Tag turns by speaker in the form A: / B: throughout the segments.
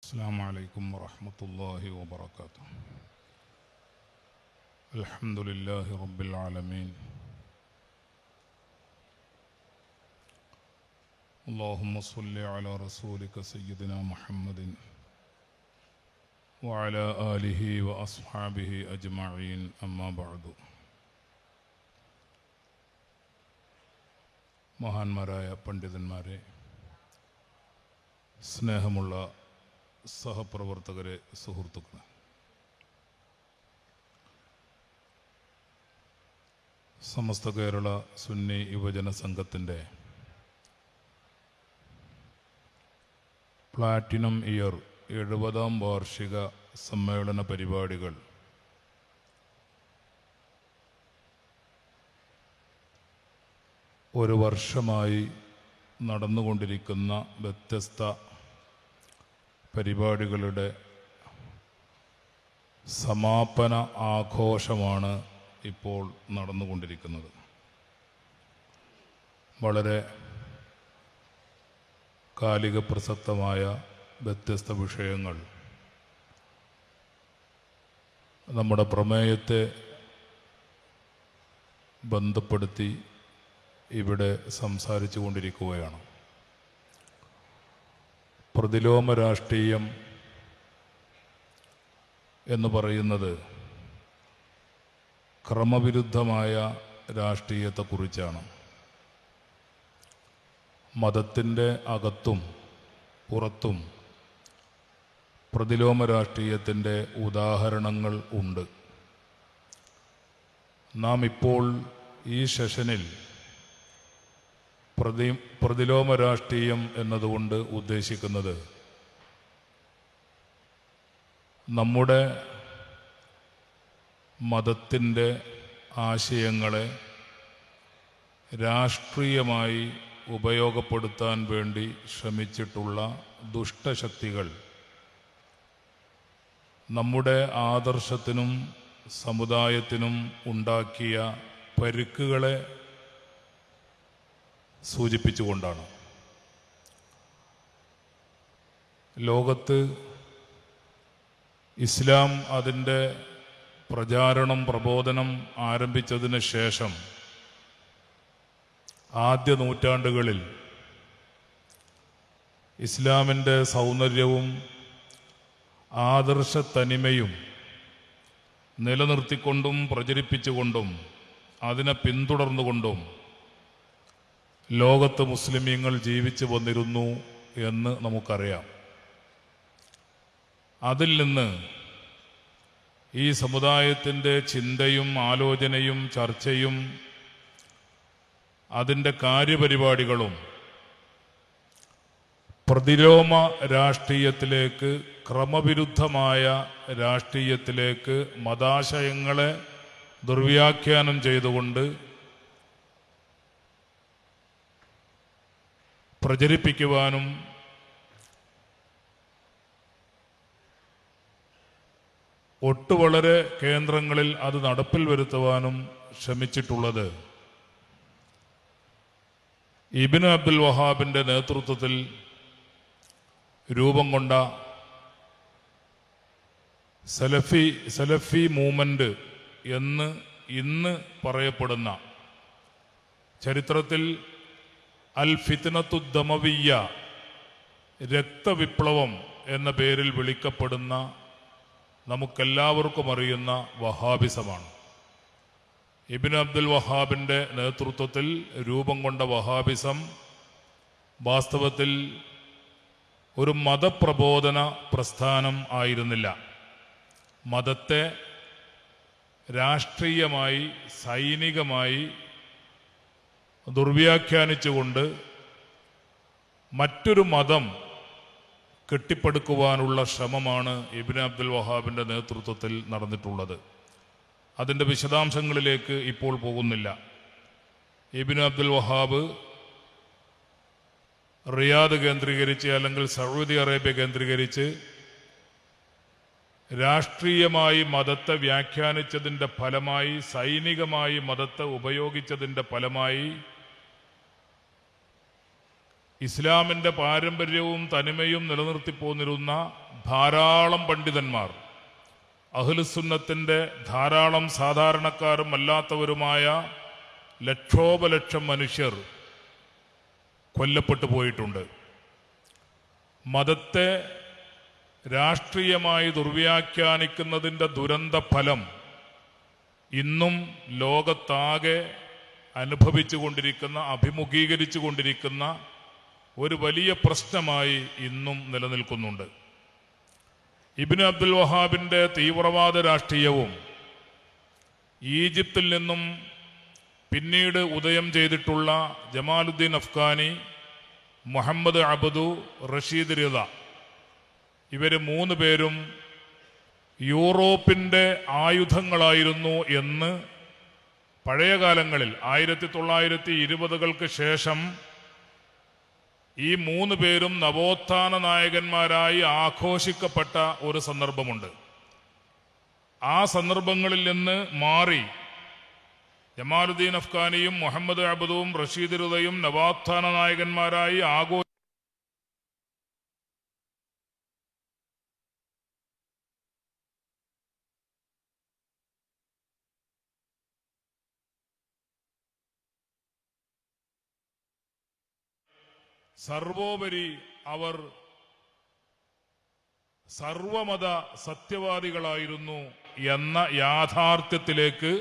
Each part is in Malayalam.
A: السلام عليكم ورحمة الله وبركاته الحمد لله رب العالمين اللهم صل على رسولك سيدنا محمد وعلى آله وأصحابه أجمعين أما بعد മഹാന്മാരായ പണ്ഡിതന്മാരെ സ്നേഹമുള്ള സഹപ്രവർത്തകരെ സുഹൃത്തുക്കളെ. സമസ്ത കേരള സുന്നി യുവജന സംഘത്തിന്റെ പ്ലാറ്റിനം ഇയർ എഴുപതാം വാർഷിക സമ്മേളന പരിപാടികൾ ഒരു വർഷമായി നടന്നുകൊണ്ടിരിക്കുന്ന വ്യത്യസ്ത പരിപാടികളുടെ സമാപന ആഘോഷമാണ് ഇപ്പോൾ നടന്നുകൊണ്ടിരിക്കുന്നത്. വളരെ കാലിക പ്രസക്തമായ വ്യത്യസ്ത വിഷയങ്ങൾ. നമ്മുടെ പ്രമേയത്തെ ബന്ധപ്പെടുത്തി ഇവിടെ സംസാരിച്ചു കൊണ്ടിരിക്കുകയാണ് പ്രതിലോമ രാഷ്ട്രീയം എന്ന് പറയുന്നത് ക്രമവിരുദ്ധമായ രാഷ്ട്രീയത്തെക്കുറിച്ചാണ്. മതത്തിന്റെ അകത്തും പുറത്തും പ്രതിലോമ രാഷ്ട്രീയത്തിന്റെ ഉദാഹരണങ്ങൾ ഉണ്ട്. നാം ഇപ്പോൾ ഈ സെഷനിൽ പ്രതി പ്രതിലോമ രാഷ്ട്രീയം എന്നതുകൊണ്ട് ഉദ്ദേശിക്കുന്നത് നമ്മുടെ മതത്തിന്റെ ആശയങ്ങളെ രാഷ്ട്രീയമായി ഉപയോഗപ്പെടുത്താൻ വേണ്ടി ശ്രമിച്ചിട്ടുള്ള ദുഷ്ടശക്തികൾ നമ്മുടെ ആദർശത്തിനും സമുദായത്തിനും ഉണ്ടാക്കിയ പരുക്കുകളെ സൂചിപ്പിച്ചുകൊണ്ടാണ്. ലോകത്ത് ഇസ്ലാം അതിന്റെ പ്രചാരണം പ്രബോധനം ആരംഭിച്ചതിന് ശേഷം ആദ്യ നൂറ്റാണ്ടുകളിൽ ഇസ്ലാമിന്റെ സൗന്ദര്യവും ആദർശ തനിമയും നിലനിർത്തിക്കൊണ്ടും പ്രചരിപ്പിച്ചുകൊണ്ടും അതിനെ പിന്തുടർന്നുകൊണ്ടും ലോകത്ത് മുസ്ലിമീങ്ങൾ ജീവിച്ചു വന്നിരുന്നു എന്ന് നമുക്കറിയാം. അതിൽ നിന്ന് ഈ സമുദായത്തിന്റെ ചിന്തയും ആലോചനയും ചർച്ചയും അതിന്റെ കാര്യപരിപാടികളും പ്രതിലോമ രാഷ്ട്രീയത്തിലേക്ക് ക്രമവിരുദ്ധമായ രാഷ്ട്രീയത്തിലേക്ക് മതാശയങ്ങളെ ദുർവ്യാഖ്യാനം ചെയ്തുകൊണ്ട് പ്രചരിപ്പിക്കുവാനും ഒട്ടുവളരെ കേന്ദ്രങ്ങളിൽ അത് നടപ്പിൽ വരുത്തുവാനും ശ്രമിച്ചിട്ടുള്ളത്. ഇബിന് അബ്ദുൽ വഹാബിന്റെ നേതൃത്വത്തിൽ രൂപം കൊണ്ട സലഫി സലഫി മൂവ്മെന്റ് എന്ന് ഇന്ന് പറയപ്പെടുന്ന ചരിത്രത്തിൽ അൽ ഫിത്നത്തു ദമവിയ രക്തവിപ്ലവം എന്ന പേരിൽ വിളിക്കപ്പെടുന്ന നമുക്കെല്ലാവർക്കും അറിയുന്ന വഹാബിസമാണ്. ഇബിൻ അബ്ദുൽ വഹാബിന്റെ നേതൃത്വത്തിൽ രൂപം കൊണ്ട വഹാബിസം വാസ്തവത്തിൽ ഒരു മതപ്രബോധന പ്രസ്ഥാനം ആയിരുന്നില്ല. മതത്തെ രാഷ്ട്രീയമായി സൈനികമായി ദുർവ്യാഖ്യാനിച്ചുകൊണ്ട് മറ്റൊരു മതം കെട്ടിപ്പടുക്കുവാനുള്ള ശ്രമമാണ് ഇബിൻ അബ്ദുൽ വഹാബിന്റെ നേതൃത്വത്തിൽ നടന്നിട്ടുള്ളത്. അതിന്റെ വിശദാംശങ്ങളിലേക്ക് ഇപ്പോൾ പോകുന്നില്ല. ഇബിൻ അബ്ദുൽ വഹാബ് റിയാദ് കേന്ദ്രീകരിച്ച് അല്ലെങ്കിൽ സൗദി അറേബ്യ കേന്ദ്രീകരിച്ച് രാഷ്ട്രീയമായി മതത്തെ വ്യാഖ്യാനിച്ചതിന്റെ ഫലമായി സൈനികമായി മതത്തെ ഉപയോഗിച്ചതിന്റെ ഫലമായി ഇസ്ലാമിന്റെ പാരമ്പര്യവും തനിമയും നിലനിർത്തിപ്പോന്നിരുന്ന ധാരാളം പണ്ഡിതന്മാർ അഹ്ലുസുന്നത്തിന്റെ ധാരാളം സാധാരണക്കാരും അല്ലാത്തവരുമായ ലക്ഷോപലക്ഷം മനുഷ്യർ കൊല്ലപ്പെട്ടു പോയിട്ടുണ്ട്. മതത്തെ രാഷ്ട്രീയമായി ദുർവ്യാഖ്യാനിക്കുന്നതിന്റെ ദുരന്ത ഫലം ഇന്നും ലോകത്താകെ അനുഭവിച്ചു കൊണ്ടിരിക്കുന്ന അഭിമുഖീകരിച്ചു കൊണ്ടിരിക്കുന്ന ഒരു വലിയ പ്രശ്നമായി ഇന്നും നിലനിൽക്കുന്നുണ്ട്. ഇബിന് അബ്ദുൽ വഹാബിന്റെ തീവ്രവാദ രാഷ്ട്രീയവും ഈജിപ്തിൽ നിന്നും പിന്നീട് ഉദയം ചെയ്തിട്ടുള്ള ജമാലുദ്ദീൻ അഫ്ഗാനി മുഹമ്മദ് അബദു റഷീദ് റിദ ഇവർ മൂന്ന് പേരും യൂറോപ്പിന്റെ ആയുധങ്ങളായിരുന്നു എന്ന് പഴയ കാലങ്ങളിൽ ആയിരത്തി തൊള്ളായിരത്തി ഇരുപതുകൾക്ക് ശേഷം ഈ മൂന്ന് പേരും നവോത്ഥാന നായകന്മാരായി ആഘോഷിക്കപ്പെട്ട ഒരു സന്ദർഭമുണ്ട്. ആ സന്ദർഭങ്ങളിൽ നിന്ന് മാറി ജമാലുദ്ദീൻ അഫ്ഗാനിയും മുഹമ്മദ് അബദുവും റഷീദ് റുദയും നവോത്ഥാന നായകന്മാരായി ആഘോ സർവോപരി അവർ സർവമത സത്യവാദികളായിരുന്നു എന്ന യാഥാർത്ഥ്യത്തിലേക്ക്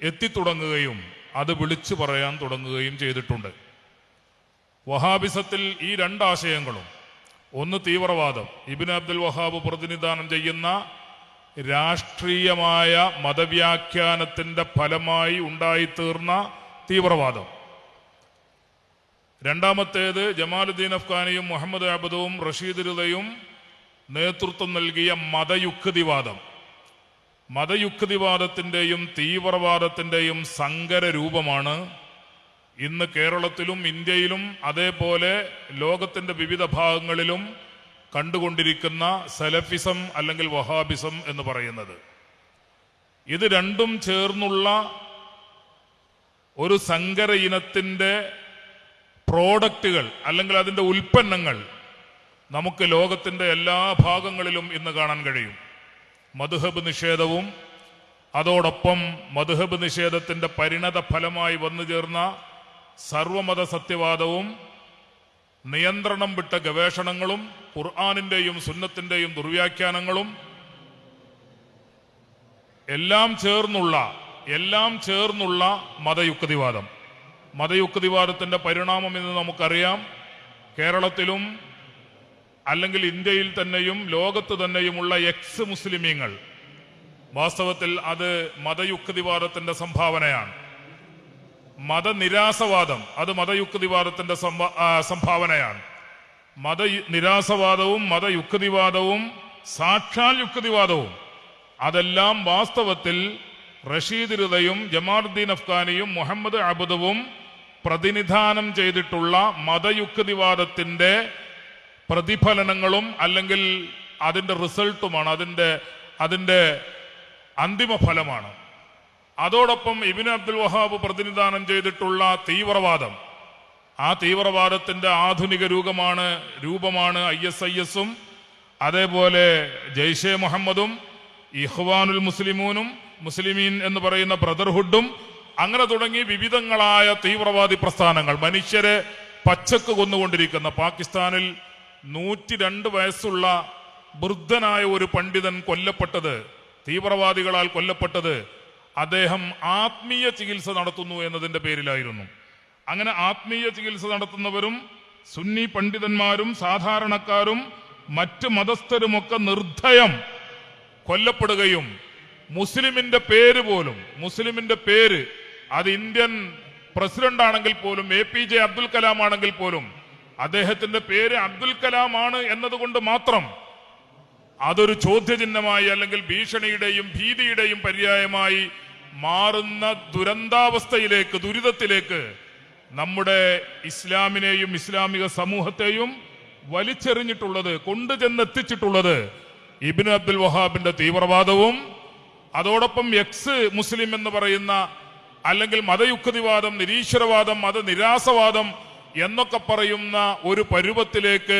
A: എത്തിത്തുടങ്ങുകയും അത് വിളിച്ചു പറയാൻ തുടങ്ങുകയും ചെയ്തിട്ടുണ്ട്. വഹാബിസത്തിൽ ഈ രണ്ടാശയങ്ങളും ഒന്ന് തീവ്രവാദം ഇബിൻ അബ്ദുൽ വഹാബ് പ്രതിനിധാനം ചെയ്യുന്ന രാഷ്ട്രീയമായ മതവ്യാഖ്യാനത്തിന്റെ ഫലമായി ഉണ്ടായിത്തീർന്ന തീവ്രവാദം. രണ്ടാമത്തേത് ജമാലുദ്ദീൻ അഫ്ഗാനിയും മുഹമ്മദ് അബദുവും റഷീദ് രുദയും നേതൃത്വം നൽകിയ മതയുക്തിവാദം. മതയുക്തിവാദത്തിന്റെയും തീവ്രവാദത്തിന്റെയും സങ്കര രൂപമാണ് ഇന്ന് കേരളത്തിലും ഇന്ത്യയിലും അതേപോലെ ലോകത്തിന്റെ വിവിധ ഭാഗങ്ങളിലും കണ്ടുകൊണ്ടിരിക്കുന്ന സെലഫിസം അല്ലെങ്കിൽ വഹാബിസം എന്ന് പറയുന്നത്. ഇത് രണ്ടും ചേർന്നുള്ള ഒരു സങ്കര ഇനത്തിന്റെ പ്രോഡക്റ്റുകൾ അല്ലെങ്കിൽ അതിന്റെ ഉൽപ്പന്നങ്ങൾ നമുക്ക് ലോകത്തിന്റെ എല്ലാ ഭാഗങ്ങളിലും ഇന്ന് കാണാൻ കഴിയും. മധുഹബ് നിഷേധവും അതോടൊപ്പം മധുഹബ് നിഷേധത്തിന്റെ പരിണത ഫലമായി വന്നു ചേർന്ന സർവമത സത്യവാദവും നിയന്ത്രണം വിട്ട ഗവേഷണങ്ങളും ഖുർആാനിന്റെയും സുന്നത്തിന്റെയും ദുർവ്യാഖ്യാനങ്ങളും എല്ലാം ചേർന്നുള്ള എല്ലാം ചേർന്നുള്ള മതയുക്തിവാദം. മതയുക്തിവാദത്തിന്റെ പരിണാമം എന്ന് നമുക്കറിയാം. കേരളത്തിലും അല്ലെങ്കിൽ ഇന്ത്യയിൽ തന്നെയും ലോകത്ത് തന്നെയുമുള്ള എക്സ് മുസ്ലിമീങ്ങൾ വാസ്തവത്തിൽ അത് മതയുക്തിവാദത്തിന്റെ സംഭാവനയാണ്. മതനിരാസവാദം അത് മതയുക്തിവാദത്തിന്റെ സംഭാവനയാണ്. മത നിരാസവാദവും മതയുക്തിവാദവും സാക്ഷാൽ യുക്തിവാദവും അതെല്ലാം വാസ്തവത്തിൽ റഷീദ് ഹൃദയും ജമാർദ്ദീൻ അഫ്ഗാനിയും മുഹമ്മദ് അബുദവും പ്രതിനിധാനം ചെയ്തിട്ടുള്ള മതയുക്തിവാദത്തിന്റെ പ്രതിഫലനങ്ങളും അല്ലെങ്കിൽ അതിന്റെ റിസൾട്ടുമാണ് അതിന്റെ അതിന്റെ അന്തിമ ഫലമാണ് അതോടൊപ്പം ഇബിൻ അബ്ദുൽ വഹാബ് പ്രതിനിധാനം ചെയ്തിട്ടുള്ള തീവ്രവാദം. ആ തീവ്രവാദത്തിന്റെ ആധുനിക രൂപമാണ് രൂപമാണ് ഐ എസ് ഐ എസും അതേപോലെ ജയ്ഷെ മുഹമ്മദും ഇഹ്വാനുൽ മുസ്ലിമൂനും മുസ്ലിമീൻ എന്ന് പറയുന്ന ബ്രദർഹുഡും അങ്ങനെ തുടങ്ങി വിവിധങ്ങളായ തീവ്രവാദി പ്രസ്ഥാനങ്ങൾ. മനുഷ്യരെ പച്ചക്ക് കൊന്നുകൊണ്ടിരിക്കുന്ന പാകിസ്ഥാനിൽ നൂറ്റി രണ്ട് വയസ്സുള്ള വൃദ്ധനായ ഒരു പണ്ഡിതൻ കൊല്ലപ്പെട്ടത് തീവ്രവാദികളാൽ കൊല്ലപ്പെട്ടത് അദ്ദേഹം ആത്മീയ ചികിത്സ നടത്തുന്നു എന്നതിന്റെ പേരിലായിരുന്നു. അങ്ങനെ ആത്മീയ ചികിത്സ നടത്തുന്നവരും സുന്നി പണ്ഡിതന്മാരും സാധാരണക്കാരും മറ്റ് മതസ്ഥരുമൊക്കെ നിർദ്ധയം കൊല്ലപ്പെടുകയും മുസ്ലിമിന്റെ പേര് പോലും മുസ്ലിമിന്റെ പേര് അത് ഇന്ത്യൻ പ്രസിഡന്റ് ആണെങ്കിൽ പോലും A P J Abdul Kalam ആണെങ്കിൽ പോലും അദ്ദേഹത്തിന്റെ പേര് അബ്ദുൽ കലാം ആണ് എന്നതുകൊണ്ട് മാത്രം അതൊരു ചോദ്യചിഹ്നമായി അല്ലെങ്കിൽ ഭീഷണിയുടെയും ഭീതിയുടെയും പര്യായമായി മാറുന്ന ദുരന്താവസ്ഥയിലേക്ക് ദുരിതത്തിലേക്ക് നമ്മുടെ ഇസ്ലാമിനെയും ഇസ്ലാമിക സമൂഹത്തെയും വലിച്ചെറിഞ്ഞിട്ടുള്ളത് കൊണ്ടുചെന്നെത്തിച്ചിട്ടുള്ളത് ഇബിൻ അബ്ദുൽ വഹാബിന്റെ തീവ്രവാദവും അതോടൊപ്പം എക്സ് മുസ്ലിം എന്ന് പറയുന്ന അല്ലെങ്കിൽ മതയുക്തിവാദം നിരീശ്വരവാദം മതനിരാസവാദം എന്നൊക്കെ പറയുന്ന ഒരു പരുവത്തിലേക്ക്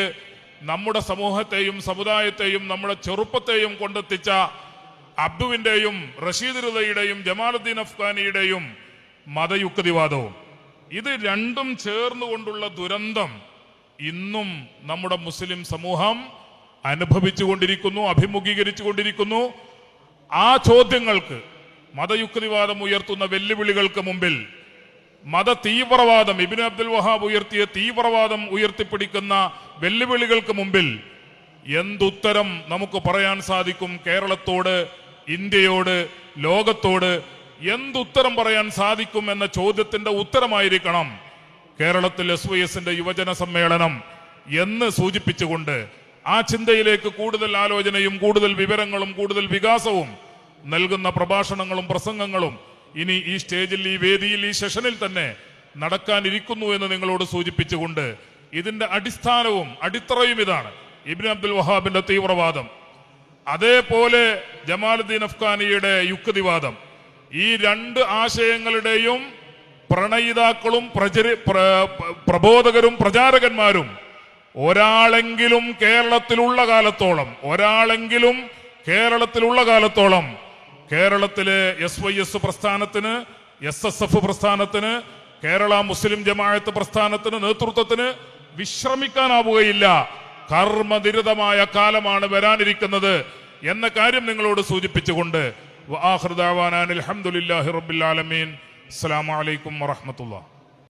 A: നമ്മുടെ സമൂഹത്തെയും സമുദായത്തെയും നമ്മുടെ ചെറുപ്പത്തെയും കൊണ്ടെത്തിച്ച അബ്ദുവിന്റെയും റഷീദ് റുദയുടെയും ജമാലുദ്ദീൻ അഫ്ഗാനിയുടെയും മതയുക്തിവാദവും. ഇത് രണ്ടും ചേർന്നുകൊണ്ടുള്ള ദുരന്തം ഇന്നും നമ്മുടെ മുസ്ലിം സമൂഹം അനുഭവിച്ചുകൊണ്ടിരിക്കുന്നു അഭിമുഖീകരിച്ചുകൊണ്ടിരിക്കുന്നു. ആ ചോദ്യങ്ങൾക്ക് മതയുക്തിവാദം ഉയർത്തുന്ന വെല്ലുവിളികൾക്ക് മുമ്പിൽ മത തീവ്രവാദം ഇബിൻ അബ്ദുൽ വഹാബ് ഉയർത്തിയ തീവ്രവാദം ഉയർത്തിപ്പിടിക്കുന്ന വെല്ലുവിളികൾക്ക് മുമ്പിൽ എന്തുത്തരം നമുക്ക് പറയാൻ സാധിക്കും കേരളത്തോട് ഇന്ത്യയോട് ലോകത്തോട് എന്തുത്തരം പറയാൻ സാധിക്കും എന്ന ചോദ്യത്തിന്റെ ഉത്തരമായിരിക്കണം കേരളത്തിൽ എസ് വൈ എസിന്റെ യുവജന സമ്മേളനം എന്ന് സൂചിപ്പിച്ചുകൊണ്ട് ആ ചിന്തയിലേക്ക് കൂടുതൽ ആലോചനയും കൂടുതൽ വിവരങ്ങളും കൂടുതൽ വികാസവും നൽകുന്ന പ്രഭാഷണങ്ങളും പ്രസംഗങ്ങളും ഇനി ഈ സ്റ്റേജിൽ ഈ വേദിയിൽ ഈ സെഷനിൽ തന്നെ നടക്കാനിരിക്കുന്നു എന്ന് നിങ്ങളോട് സൂചിപ്പിച്ചുകൊണ്ട് ഇതിന്റെ അടിസ്ഥാനവും അടിത്തറയും ഇതാണ്. ഇബിൻ അബ്ദുൽ വഹാബിന്റെ തീവ്രവാദം. അതേപോലെ ജമാലുദ്ദീൻ അഫ്ഗാനിയുടെ യുക്തിവാദം. ഈ രണ്ട് ആശയങ്ങളുടെയും പ്രണയിതാക്കളും പ്രചരി പ്രബോധകരും പ്രചാരകന്മാരും ഒരാളെങ്കിലും കേരളത്തിലുള്ള കാലത്തോളം ഒരാളെങ്കിലും കേരളത്തിലുള്ള കാലത്തോളം കേരളത്തിലെ എസ് വൈ എസ് പ്രസ്ഥാനത്തിന് എസ് എസ് എഫ് പ്രസ്ഥാനത്തിന് കേരള മുസ്ലിം ജമാഅത്ത് പ്രസ്ഥാനത്തിന് നേതൃത്വത്തിന് വിശ്രമിക്കാനാവുകയില്ല. കർമ്മനിരതമായ കാലമാണ് വരാനിരിക്കുന്നത് എന്ന കാര്യം നിങ്ങളോട് സൂചിപ്പിച്ചുകൊണ്ട്. വആഖിറു ദഅവാനാ അസ്സാം വലൈക്കും റബ്ബിൽ